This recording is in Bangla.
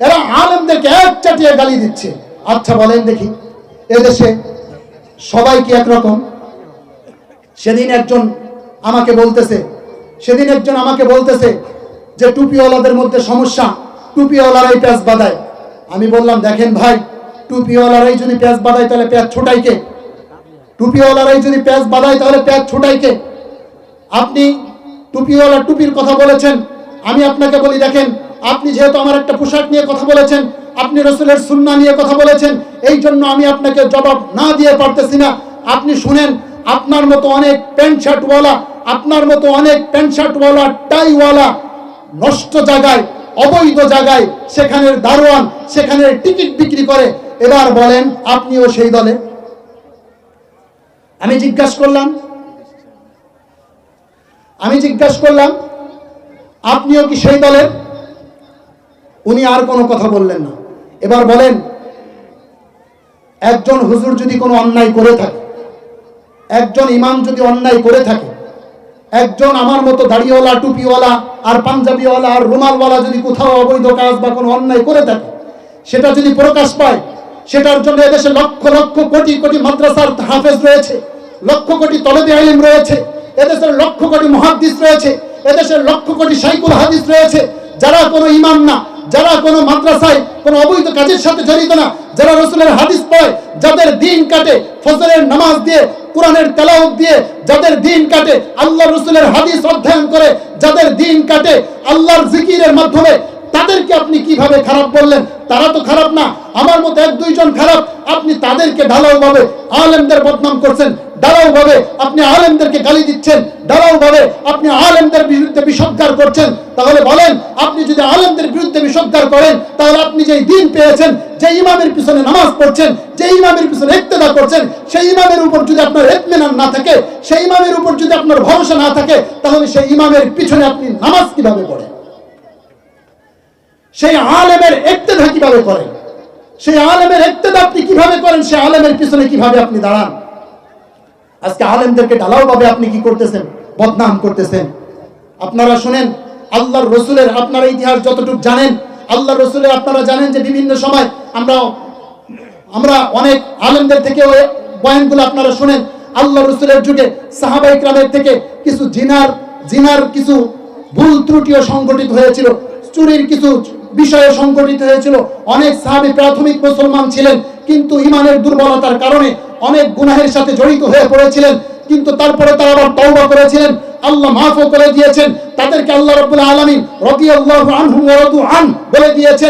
এরা আলেমদেরকে এক চাটিয়ে গালি দিচ্ছে। আচ্ছা বলেন দেখি, এদেশে সবাই কি একরকম? সেদিন একজন আমাকে বলতেছে, সেদিন একজন আমাকে বলতেছে যে টুপিওয়ালাদের মধ্যে সমস্যা, টুপিওয়ালারাই প্যাঁচ বাঁধায়। আমি বললাম, দেখেন ভাই, টুপিওয়ালারাই যদি প্যাঁচ বাঁধায় তাহলে প্যাঁচ ছোটাইকে টুপিওয়ালারাই যদি প্যাঁচ বাঁধায় তাহলে প্যাঁচ ছোটাইকে আপনি টুপিওয়ালা টুপির কথা বলেছেন আমি আপনাকে বলি, দেখেন, আপনি যেহেতু আমার একটা পোশাক নিয়ে কথা বলেছেন, আপনি রসুলের সুন্না নিয়ে কথা বলেছেন এই জন্য আমি আপনাকে জবাব না দিয়ে পারতেছি না। আপনি শুনেন, আপনার মতো অনেক প্যান্ট শার্টওয়ালা, আপনার মতো অনেক প্যান্ট শার্টওয়ালা, টাইওয়ালা, নষ্ট জায়গায়, অবৈধ জায়গায়, সেখানের দারোয়ান, সেখানের টিকিট বিক্রি করে, এবার বলেন, আপনিও সেই দলে? আমি জিজ্ঞাসা করলাম, আমি জিজ্ঞাসা করলাম আপনিও কি সেই দলের? উনি আর কোনো কথা বললেন না। এবার বলেন, একজন হুজুর যদি কোনো অন্যায় করে থাকে, একজন ইমাম যদি অন্যায় করে থাকে, একজন আমার মতো দাড়িওয়ালা, টুপিওয়ালা, আর পাঞ্জাবিওয়ালা, আর রুমালওয়ালা যদি কোথাও অবৈধ কাজ বা কোনো অন্যায় করে থাকে, সেটা যদি প্রকাশ পায়, সেটার জন্য এদেশে লক্ষ লক্ষ কোটি কোটি মাদ্রাসার হাফেজ রয়েছে, লক্ষ কোটি তলবি আইলিম রয়েছে, এদেশের লক্ষ কোটি মহাদ্দিস রয়েছে এদেশের লক্ষ কোটি সাইকুল হাদিস রয়েছে, যারা কোনো ইমাম না, যারা কোনো মাদ্রাসায়, কোনো অবৈধ কাজের সাথে জড়িত না, যারা রসুলের হাদিস পড়ে, যাদের দিন কাটে ফজরের নামাজ দিয়ে, কোরআনের তেলাওয়াত দিয়ে, যাদের দিন কাটে আল্লাহ রসুলের হাদিস অধ্যয়ন করে, যাদের দিন কাটে আল্লাহর জিকিরের মাধ্যমে, তাদেরকে আপনি কীভাবে খারাপ বললেন? তারা তো খারাপ না। আমার মতো এক দুইজন খারাপ আপনি তাদেরকে ঢালাও ভাবে আলেমদের বদনাম করছেন ঢালাও ভাবে আপনি আলেমদেরকে গালি দিচ্ছেন ঢালাও ভাবে আপনি আলেমদের বিরুদ্ধে বিষদগার করছেন। তাহলে বলেন, আপনি যদি আলেমদের বিরুদ্ধে বিষদগার করেন, তাহলে আপনি যে দিন পেয়েছেন যে ইমামের পিছনে নামাজ পড়ছেন যে ইমামের পিছনে ইক্তেদা করছেন, সেই ইমামের উপর যদি আপনার এতমেনান না থাকে, সেই ইমামের উপর যদি আপনার ভরসা না থাকে, তাহলে সেই ইমামের পিছনে আপনি নামাজ কীভাবে পড়েন? সেই আলেমের ইক্তেদা কীভাবে করেন? সেই আলেমের ইক্তেদা আপনি কীভাবে করেন, সেই আলেমের পিছনে কীভাবে আপনি দাঁড়ান? আজকে আলেমদেরকে ঢালাও ভাবে আপনি কি করতেছেন? বদনাম করতেছেন। আপনারা শুনেন, আল্লাহর রসুলের আপনারা ইতিহাস যতটুকু জানেন আল্লাহ রসুলের আপনারা জানেন যে বিভিন্ন সময় আমরা আমরা অনেক আলেমদের থেকে ওই বয়ানগুলো আপনারা শুনেন আল্লাহ রসুলের যুগে সাহাবা ইকরামের থেকে কিছু জিনার জিনার কিছু ভুল ত্রুটিও সংঘটিত হয়েছিল, চুরির কিছু বিষয়ে সংগঠিত হয়েছিল। অনেক সাহাবি প্রাথমিক মুসলমান ছিলেন, কিন্তু ইমানের দুর্বলতার কারণে অনেক গুনাহের সাথে জড়িত হয়ে পড়েছিলেন। কিন্তু তারপরে তারা আবার তওবা করেছিলেন, আল্লাহ মাফও করে দিয়েছেন, তাদেরকে আল্লাহ রাব্বুল আলামিন রাদিয়াল্লাহু আনহুম ওয়া রাদু আন বলে দিয়েছেন।